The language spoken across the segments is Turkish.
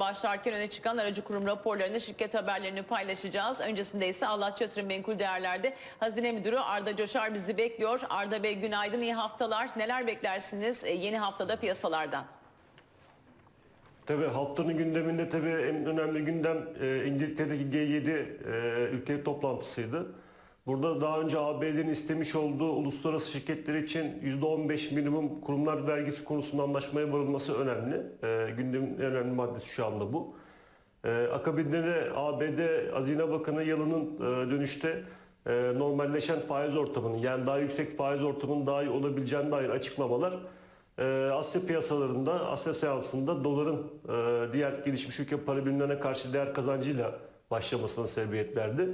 başlarken öne çıkan aracı kurum raporlarını, şirket haberlerini paylaşacağız. Öncesinde ise Allah Yatırım Menkul Değerler'de Hazine Müdürü Arda Coşar bizi bekliyor. Arda Bey günaydın, iyi haftalar. Neler beklersiniz e, yeni haftada piyasalardan? Tabii haftanın gündeminde tabii en önemli gündem e, İngiltere'deki G7 e, toplantısıydı. Burada daha önce ABD'nin istemiş olduğu uluslararası şirketler için %15 minimum kurumlar vergisi konusunda anlaşmaya varılması önemli. E, gündemin en önemli maddesi şu anda bu. E, akabinde de ABD Hazine Bakanı Yalın'ın e, dönüşte e, normalleşen faiz ortamının yani daha yüksek faiz ortamının daha iyi olabileceğine dair açıklamalar ee, Asya piyasalarında, Asya seansında doların e, diğer gelişmiş ülke para birimlerine karşı değer kazancıyla başlamasına sebebiyet verdi.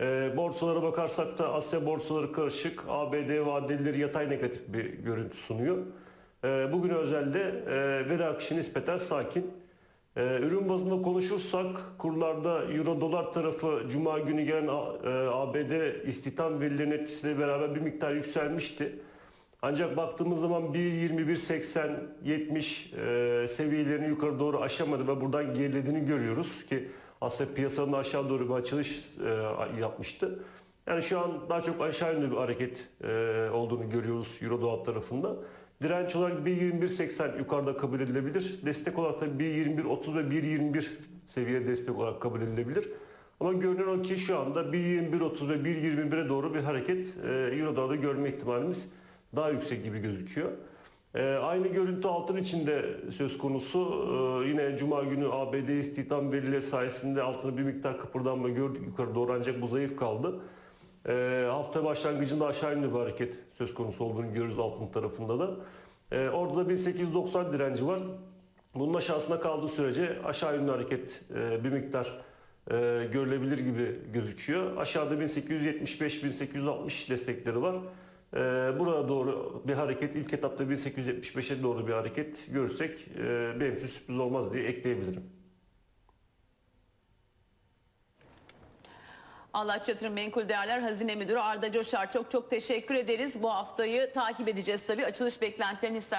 E, borsalara bakarsak da Asya borsaları karışık, ABD vadelileri yatay negatif bir görüntü sunuyor. E, bugün özelde e, veri akışı nispeten sakin. E, ürün bazında konuşursak kurlarda euro dolar tarafı cuma günü gelen e, ABD istihdam verilerinin etkisiyle beraber bir miktar yükselmişti. Ancak baktığımız zaman 1.21.80 70 e, seviyelerini yukarı doğru aşamadı ve buradan gerilediğini görüyoruz ki aslında piyasanın aşağı doğru bir açılış e, yapmıştı. Yani şu an daha çok aşağı yönlü bir hareket e, olduğunu görüyoruz Euro dolar tarafında. Direnç olarak 1.21.80 yukarıda kabul edilebilir. Destek olarak da 1.21.30 ve 1.21 seviye destek olarak kabul edilebilir. Ama görünen o ki şu anda 1.21.30 ve 1.21'e doğru bir hareket e, Euro dolarda görme ihtimalimiz daha yüksek gibi gözüküyor. Ee, aynı görüntü altın içinde söz konusu. Ee, yine Cuma günü ABD istihdam verileri sayesinde altında bir miktar kıpırdanma gördük yukarı doğru ancak bu zayıf kaldı. Ee, hafta başlangıcında aşağı yönlü bir hareket söz konusu olduğunu görüyoruz altın tarafında da. Ee, orada da 1890 direnci var. Bunun aşağısına kaldığı sürece aşağı yönlü hareket e, bir miktar e, görülebilir gibi gözüküyor. Aşağıda 1875-1860 destekleri var. Ee, Burada doğru bir hareket ilk etapta 1875'e doğru bir hareket görürsek e, benim için sürpriz olmaz diye ekleyebilirim. Allah Yatırım Menkul Değerler Hazine Müdürü Arda Coşar çok çok teşekkür ederiz. Bu haftayı takip edeceğiz tabii. Açılış beklentilerini ister